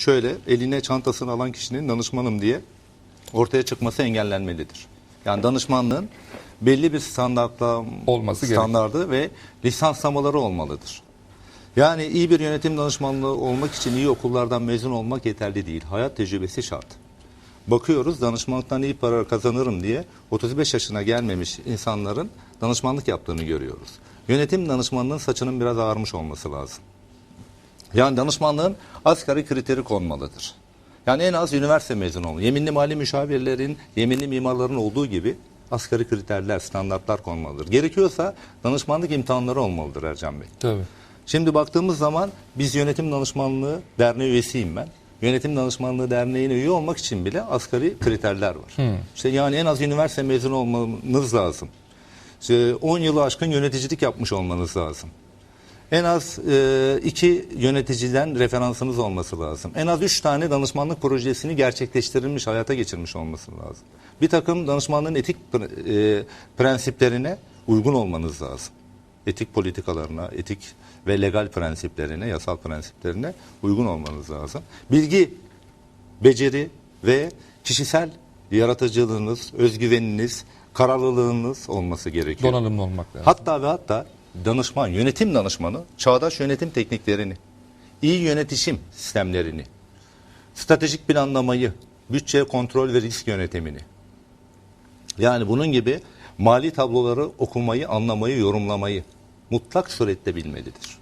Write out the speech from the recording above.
şöyle eline çantasını alan kişinin danışmanım diye ortaya çıkması engellenmelidir. Yani danışmanlığın belli bir standartla Olması standardı ve lisanslamaları olmalıdır. Yani iyi bir yönetim danışmanlığı olmak için iyi okullardan mezun olmak yeterli değil. Hayat tecrübesi şart. Bakıyoruz danışmanlıktan iyi para kazanırım diye 35 yaşına gelmemiş insanların danışmanlık yaptığını görüyoruz. Yönetim danışmanlığının saçının biraz ağarmış olması lazım. Yani danışmanlığın asgari kriteri konmalıdır. Yani en az üniversite mezunu olmalı. Yeminli mali müşavirlerin, yeminli mimarların olduğu gibi asgari kriterler, standartlar konmalıdır. Gerekiyorsa danışmanlık imtihanları olmalıdır Ercan Bey. Tabii. Şimdi baktığımız zaman biz yönetim danışmanlığı derneği üyesiyim ben. Yönetim danışmanlığı derneğine üye olmak için bile asgari kriterler var. İşte yani en az üniversite mezunu olmanız lazım. İşte 10 yılı aşkın yöneticilik yapmış olmanız lazım. En az e, iki yöneticiden referansınız olması lazım. En az üç tane danışmanlık projesini gerçekleştirilmiş, hayata geçirmiş olması lazım. Bir takım danışmanlığın etik e, prensiplerine uygun olmanız lazım. Etik politikalarına, etik ve legal prensiplerine, yasal prensiplerine uygun olmanız lazım. Bilgi, beceri ve kişisel yaratıcılığınız, özgüveniniz, kararlılığınız olması gerekiyor. Donanımlı olmak lazım. Hatta ve hatta danışman, yönetim danışmanı çağdaş yönetim tekniklerini, iyi yönetişim sistemlerini, stratejik planlamayı, bütçe kontrol ve risk yönetimini, yani bunun gibi mali tabloları okumayı, anlamayı, yorumlamayı mutlak surette bilmelidir.